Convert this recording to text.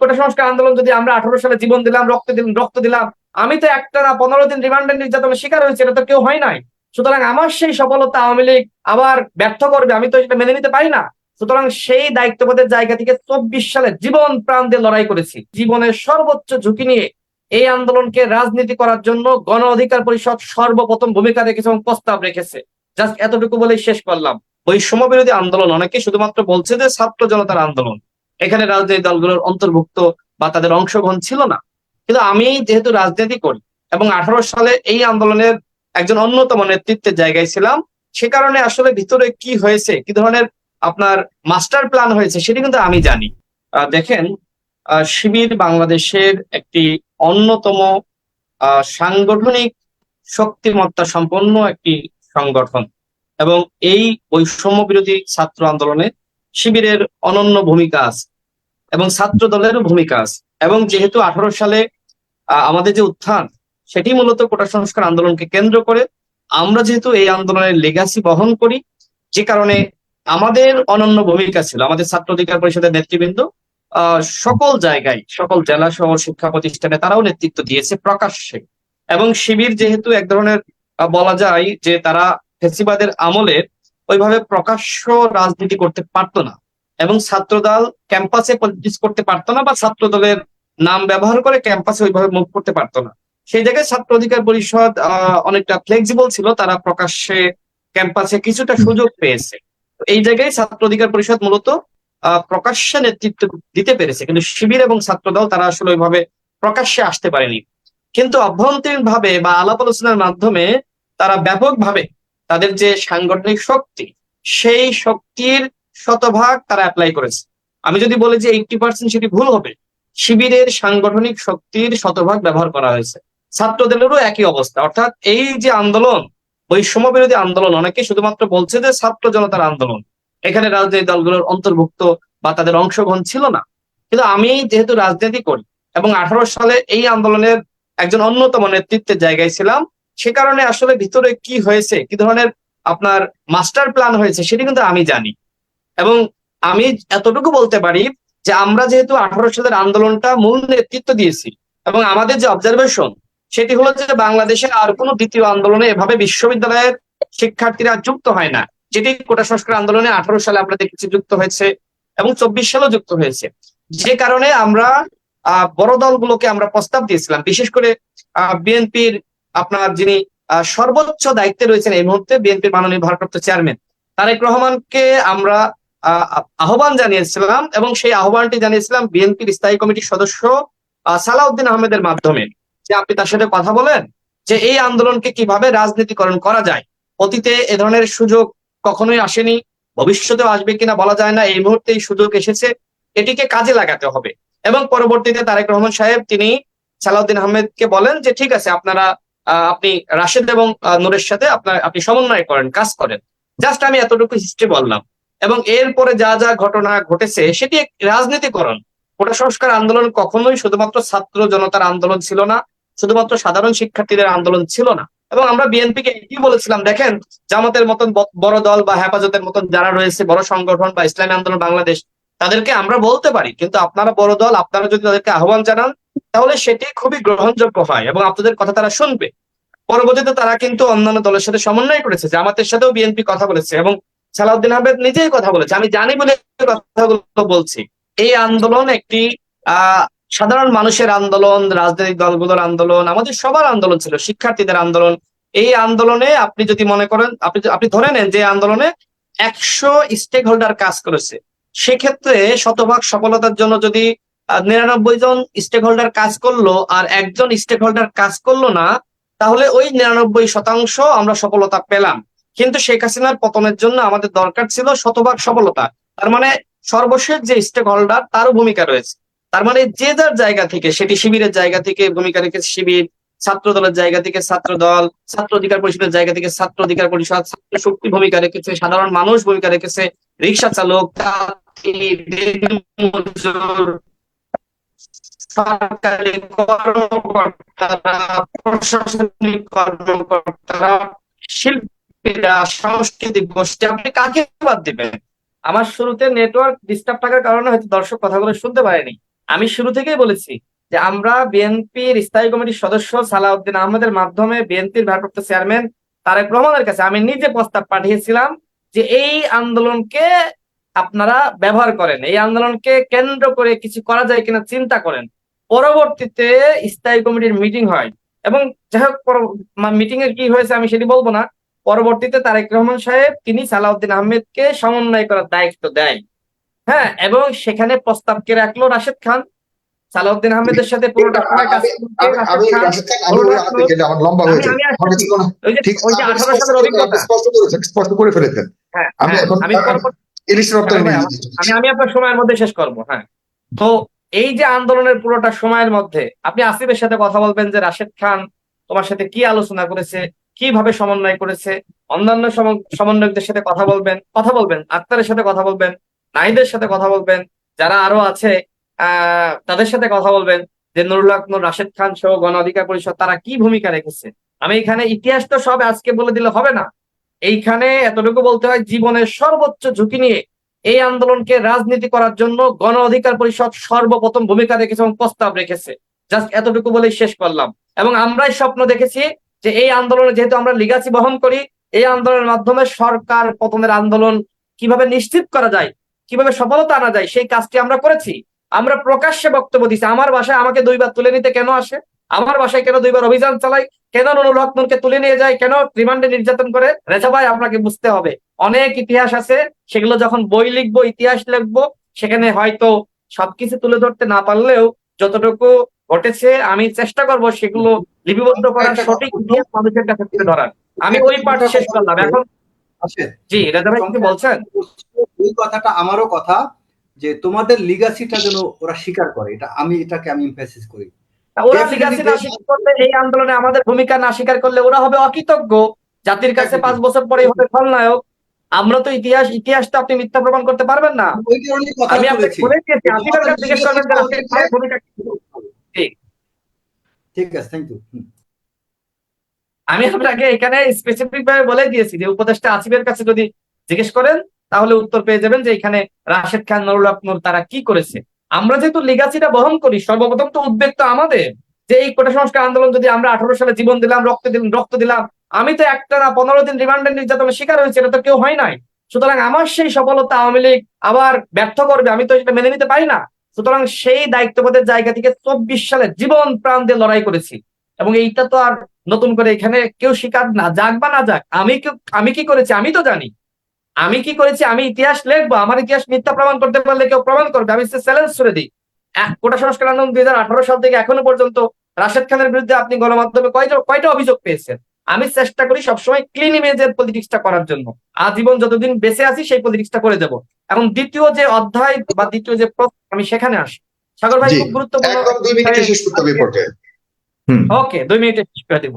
কোটা সংস্কার আন্দোলন যদি আমরা আঠারো সালে জীবন দিলাম, রক্ত দিলাম রক্ত দিলাম, আমি তো একটা না, পনেরো দিন রিমান্ডের নির্যাতনের শিকার হয়েছে, এটা তো কেউ হয় নাই। সুতরাং আমার সেই সফলতা আওয়ামী লীগ আবার ব্যর্থ করবে, আমি তো এটা মেনে নিতে পারি না। সুতরাং সেই দায়িত্ববোধের জায়গা থেকে চব্বিশ সালে জীবন প্রাণ দিয়ে লড়াই করেছি। জীবনের সর্বোচ্চ ঝুঁকি নিয়ে এই আন্দোলনকে রাজনীতি করার জন্য গণ অধিকার পরিষদ সর্বপ্রথম ভূমিকা রেখেছে এবং প্রস্তাব রেখেছে। জাস্ট এতটুকু বলেই শেষ করলাম। বৈষম্য বিরোধী আন্দোলন, অনেকে শুধুমাত্র বলছে যে ছাত্র জনতার আন্দোলন। এখানে রাজনৈতিক দলগুলোর অন্তর্ভুক্ত বা তাদের অংশগ্রহণ ছিল না। কিন্তু আমি যেহেতু রাজনীতি করি এবং আঠারো সালে এই আন্দোলনের একজন অন্যতম নেতৃত্বের জায়গায় ছিলাম, সে কারণে আসলে ভিতরে কি হয়েছে, কি ধরনের আপনার মাস্টার প্ল্যান হয়েছে সেটি কিন্তু আমি জানি। দেখেন শিবির বাংলাদেশের একটি অন্যতম সাংগঠনিক শক্তিমত্তা সম্পন্ন একটি সংগঠন এবং এই বৈষম্য বিরোধী ছাত্র আন্দোলনে শিবিরের অনন্য ভূমিকা আছে এবং ছাত্র দলেরও ভূমিকা আছে। এবং যেহেতু আঠারো সালে আমাদের যে উত্থান, সেটি মূলত কোটা সংস্কার আন্দোলনকে কেন্দ্র করে, আমরা যেহেতু এই আন্দোলনের লেগাসি বহন করি, যে কারণে আমাদের অনন্য ভূমিকা ছিল। আমাদের ছাত্র অধিকার পরিষদের নেতৃবৃন্দ সকল জায়গায়, সকল জেলা শহর শিক্ষা প্রতিষ্ঠানে তারাও নেতৃত্ব দিয়েছে প্রকাশ্যে। এবং শিবির যেহেতু এক ধরনের বলা যায় যে তারা ফেসিবাদের আমলের ওইভাবে প্রকাশ্য রাজনীতি করতে পারতো না। এবং ছাত্রদল ক্যাম্পাসে পলিটিক্স করতে পারতো না বা ছাত্র দলের নাম ব্যবহার করে ক্যাম্পাসে ওইভাবে মুভ করতে পারতো না। সেই জায়গায় ছাত্র অধিকার পরিষদ অনেকটা ফ্লেক্সিবল ছিল তারা প্রকাশ্যে ক্যাম্পাসে কিছুটা সুযোগ পেয়েছে। এই জায়গায় ছাত্র অধিকার পরিষদ মূলত আহ, প্রকাশ্যে নেতৃত্ব দিতে পেরেছে। কিন্তু শিবির এবং ছাত্রদল তারা আসলে ওইভাবে প্রকাশ্যে আসতে পারেনি। কিন্তু অভ্যন্তরীণ ভাবে বা আলাপ আলোচনার মাধ্যমে তারা ব্যাপকভাবে তাদের যে সাংগঠনিক শক্তি, সেই শক্তির শতভাগ তারা অ্যাপ্লাই করেছে। আমি যদি বলি যে এইটি পার্সেন্ট সেটি ভুল হবে, শিবিরের সাংগঠনিক শক্তির শতভাগ ব্যবহার করা হয়েছে। ছাত্রদেরও একই অবস্থা। অর্থাৎ এই যে আন্দোলন বৈষম্য বিরোধী আন্দোলন, অনেকে শুধুমাত্র বলছে যে ছাত্র জনতার আন্দোলন। এখানে রাজনৈতিক দলগুলোর অন্তর্ভুক্ত বা তাদের অংশগ্রহণ ছিল না। কিন্তু আমি যেহেতু রাজনীতি করি এবং আঠারো সালে এই আন্দোলনের একজন অন্যতম নেতৃত্বের জায়গায় ছিলাম সে কারণে আসলে ভিতরে কি হয়েছে, কি ধরনের আপনার মাস্টার প্ল্যান হয়েছে সেটি কিন্তু আমি জানি। এবং আমি এতটুকু বলতে পারি যে আমরা যেহেতু আঠারো সালের আন্দোলনটা মূল নেতৃত্ব দিয়েছি এবং আমাদের যে অবজারভেশন সেটি হলো যে বাংলাদেশের আর কোনো দ্বিতীয় আন্দোলনে এভাবে বিশ্ববিদ্যালয়ের শিক্ষার্থীরা যুক্ত হয় না, যেটি কোটা সংস্কার আন্দোলনে আঠারো সালে আমরা দেখেছি যুক্ত হয়েছে এবং চব্বিশ সালেও যুক্ত হয়েছে। যে কারণে আমরা বড় দলগুলোকে আমরা প্রস্তাব দিয়েছিলাম, বিশেষ করে বিএনপির আপনার যিনি সর্বোচ্চ দায়িত্বে রয়েছেন এই মুহূর্তে বিএনপির মাননীয় ভারপ্রাপ্ত চেয়ারম্যান তারেক রহমানকে আমরা আহ, আহ্বান জানিয়েছিলাম এবং সেই আহ্বানটি জানিয়েছিলাম বিএনপির স্থায়ী কমিটির সদস্য সালাউদ্দিন আহমেদের মাধ্যমে। যে আপনি তার সাথে কথা বলেন যে এই আন্দোলনকে কীভাবে রাজনীতিকরণ করা যায়। অতীতে এ ধরনের সুযোগ কখনোই আসেনি ভবিষ্যতেও আসবে কিনা বলা যায় না এই মুহূর্তে এই সুযোগ এসেছে এটিকে কাজে লাগাতে হবে। এবং পরবর্তীতে তারেক রহমান সাহেব তিনি সালাউদ্দিন আহমেদকে বলেন যে ঠিক আছে আপনারা আপনি রাশেদ এবং নূরের সাথে আপনার, আপনি সমন্বয় করেন, কাজ করেন। জাস্ট আমি এতটুকু হিস্ট্রি বললাম। এবং এরপরে যা যা ঘটনা ঘটেছে, সেটি রাজনীতিকরণ। কোটা সংস্কার আন্দোলন কখনোই শুধুমাত্র ছাত্র জনতার আন্দোলন ছিল না, শুধুমাত্র সাধারণ শিক্ষার্থীদের আন্দোলন ছিল না। এবং আমরা বিএনপিকে এটি বলেছিলাম, দেখেন, জামাতের মতন বড় দল বা হেফাজতের মতন যারা রয়েছে, বড় সংগঠন বা ইসলামী আন্দোলন বাংলাদেশ, তাদেরকে আমরা বলতে পারি। কিন্তু আপনারা বড় দল, আপনারা যদি তাদেরকে আহ্বান জানান তাহলে সেটি খুবই গ্রহণযোগ্য হয় এবং আপনাদের কথা তারা শুনবে। পরবর্তীতে তারা কিন্তু অন্যান্য দলের সাথে সমন্বয় করেছে, জামাতের সাথেও বিএনপি কথা বলেছে এবং সালাউদ্দিন আহমেদ নিজেই কথা বলেছে। আমি জানি বলে কথাগুলো বলছি। এই আন্দোলন একটি আহ সাধারণ মানুষের আন্দোলন, রাজনৈতিক দলগুলোর আন্দোলন, আমাদের সবার আন্দোলন ছিল, শিক্ষার্থীদের আন্দোলন। এই আন্দোলনে আপনি যদি মনে করেন, আপনি আপনি ধরে নেন যে আন্দোলনে একশো স্টেক হোল্ডার কাজ করেছে। সেক্ষেত্রে শতভাগ সফলতার জন্য যদি নিরানব্বই জন স্টেক হোল্ডার কাজ করল আর একজন স্টেক হোল্ডার কাজ করল না, তাহলে ওই নিরানব্বই শতাংশ আমরা সফলতা পেলাম। কিন্তু শেখ হাসিনার পতনের জন্য আমাদের দরকার ছিল শতভাগ সফলতা। তার মানে সর্বশেষ যে স্টেক হোল্ডার তারও ভূমিকা রয়েছে। তার মানে যে যার জায়গা থেকে, সেটি শিবিরের জায়গা থেকে ভূমিকা রেখেছে শিবির, ছাত্র দলের জায়গা থেকে ছাত্র দল, ছাত্র অধিকার পরিষদের জায়গা থেকে ছাত্র অধিকার পরিষদ, ছাত্র শক্তি ভূমিকা রেখেছে, সাধারণ মানুষ ভূমিকা রেখেছে, রিক্সা চালক সরকারি কর্মকর্তারা, প্রশাসনিক কর্মকর্তারা, শিল্পীরা, সাংস্কৃতিক গোষ্ঠী, আপনি কাকে বাদ দিবেন? আমার শুরুতে নেটওয়ার্ক ডিস্টার্ব থাকার কারণে হয়তো দর্শক কথাগুলো শুনতে পারেনি। আমি শুরু থেকেই বলেছি যে আমরা বিএনপির স্থায়ী কমিটির সদস্য সালাউদ্দিন আহমেদের মাধ্যমে বিএনপির ভারপ্রাপ্ত চেয়ারম্যান তারেক রহমানের কাছে আমি নিজে প্রস্তাব পাঠিয়েছিলাম যে এই আন্দোলনকে আপনারা ব্যবহার করেন, এই আন্দোলনকে কেন্দ্র করে কিছু করা যায় কিনা চিন্তা করেন। পরবর্তীতে স্থায়ী কমিটির মিটিং হয়। এবং যাই হোক মিটিং এর কি হয়েছে আমি সেটি বলব না। পরবর্তীতে তারেক রহমান সাহেব তিনি সালাউদ্দিন আহমেদকে সমন্বয় করার দায়িত্ব দেয় হ্যাঁ এবং সেখানে প্রস্তাবকে রাখল রাশেদ খান। সালাউদ্দিন আহমেদের সাথে পুরোটা আমি আপনার সময়ের মধ্যে শেষ করব হ্যাঁ। তো এই যে আন্দোলনের পুরোটা সময়ের মধ্যে, আপনি আসিফের সাথে কথা বলবেন যে রাশেদ খান তোমার সাথে কি আলোচনা করেছে, কীভাবে সমন্বয় করেছে, অন্যান্য সম- সমন্বয়কদের সাথে কথা বলবেন কথা বলবেন, আক্তারের সাথে কথা বলবেন, নাহিদের সাথে কথা বলবেন, যারা আরও আছে তাদের সাথে কথা বলবেন, যে নুরুল হক, নূর রাশেদ খান সহ গণ অধিকার পরিষদ তারা কি ভূমিকা রেখেছে? আমি এখানে ইতিহাস তো সব আজকে বলে দিলে হবে না। এইখানে এতটুকু বলতে হয়, জীবনের সর্বোচ্চ ঝুঁকি নিয়ে এই আন্দোলনকে রাজনীতি করার জন্য গণ অধিকার পরিষদ সর্বপ্রথম ভূমিকা রেখেছে এবং প্রস্তাব রেখেছে। জাস্ট এতটুকু বলেই শেষ করলাম। এবং আমরাই স্বপ্ন দেখেছি যে এই আন্দোলনে যেহেতু আমরা লিগাসি বহন করি, এই আন্দোলনের মাধ্যমে সরকার পতনের আন্দোলন কীভাবে নিশ্চিত করা যায়, কীভাবে সফলতা আনা যায়, সেই কাজটি আমরা করেছি। আমরা প্রকাশ্যে বক্তব্য দিচ্ছি আমার বাসায় আমাকে দুইবার তুলে নিতে কেন আসে? আমার বাসায় কেন দুইবার অভিযান চালাই কেন নুরুল হক তুলে নিয়ে যায়? কেন রিমান্ডে নির্যাতন করে? রেজা ভাই, আপনাকে বুঝতে হবে, অনেক ইতিহাস আছে সেগুলো যখন বই লিখব ইতিহাস লিখব সেখানে হয়তো সবকিছু তুলে ধরতে না পারলেও যতটুকু ঘটেছে আমি চেষ্টা করব সেগুলো লিপিবদ্ধ করার সঠিক ইতিহাস মানুষের কাছে তুলে ধরার। আমি ওই পার্ট শেষ করলাম। এখন জি রেজা ভাই কি বলছেন? এই কথাটা আমারও কথা যে তোমাদের লিগাসিটা যেন ওরা স্বীকার করে। এটা আমি এটাকে আমি এমফাসিস করি। ওরা লিগাসি না স্বীকার করলে এই আন্দোলনে আমাদের ভূমিকা না স্বীকার করলে ওরা হবে অকৃতজ্ঞ। জাতির কাছে পাঁচ বছর পরে হবে খলনায়ক। আমরা তো ইতিহাস ইতিহাসটা আপনি মিথ্যা প্রমাণ করতে পারবেন না। আমি আপনাকে বলে দিয়েছি আসিফের কাছে জিজ্ঞেস করবেন যে রাশিদ ভাইয়ের ভূমিকা ঠিক। ঠিক আছে থ্যাংক ইউ আমি আপনাকে এখানে স্পেসিফিক ভাবে বলে দিয়েছি যে উপদেষ্টা আসিফের কাছে যদি জিজ্ঞেস করেন তাহলে উত্তর পেয়ে যাবেন যে এখানে রাশেদ খান নুরুল হক নূর তারা কি করেছে। আমরা যেহেতু লিগাসিটা বহন করি সর্বপ্রথম তো উদ্বেগ তো আমাদের। যে এই কোটা সংস্কার আন্দোলন যদি আমরা আঠারো সালে জীবন দিলাম রক্ত দিলাম রক্ত দিলাম আমি তো একটা না, পনেরো দিন রিমান্ডের নির্যাতনের শিকার হয়েছে, এটা তো কেউ হয় নাই। সুতরাং আমার সেই সফলতা আওয়ামী লীগ আবার ব্যর্থ করবে, আমি তো এটা মেনে নিতে পারি না। সুতরাং সেই দায়িত্ববোধের জায়গা থেকে চব্বিশ সালে জীবন প্রাণ দিয়ে লড়াই করেছি। এবং এইটা তো আর নতুন করে এখানে কেউ স্বীকার না যাক বা না যাক, আমি আমি কি করেছি আমি তো জানি। আমি কি করেছি, আমি ইতিহাস লিখব, আমার ইতিহাস মিথ্যা প্রমাণ করতে পারলে কেউ প্রমাণ করবে, আমি চ্যালেঞ্জ করে দিই। কোটা সংস্কার আন্দোলন দুই হাজার আঠারো সাল থেকে এখনও পর্যন্ত রাশেদ খানের বিরুদ্ধে আপনি গণমাধ্যমে কয়টা কয়টা অভিযোগ পেয়েছেন? আমি চেষ্টা করি সবসময় ক্লিন ইমেজের পলিটিক্সটা করার জন্য। আজীবন যতদিন বেঁচে আছি সেই পলিটিক্সটা করে যাব এখন দ্বিতীয় যে অধ্যায় বা দ্বিতীয় যে প্রশ্ন আমি সেখানে আসি। সাগর ভাই খুব গুরুত্বপূর্ণ ওকে দুই মিনিটে শেষ করে দিব।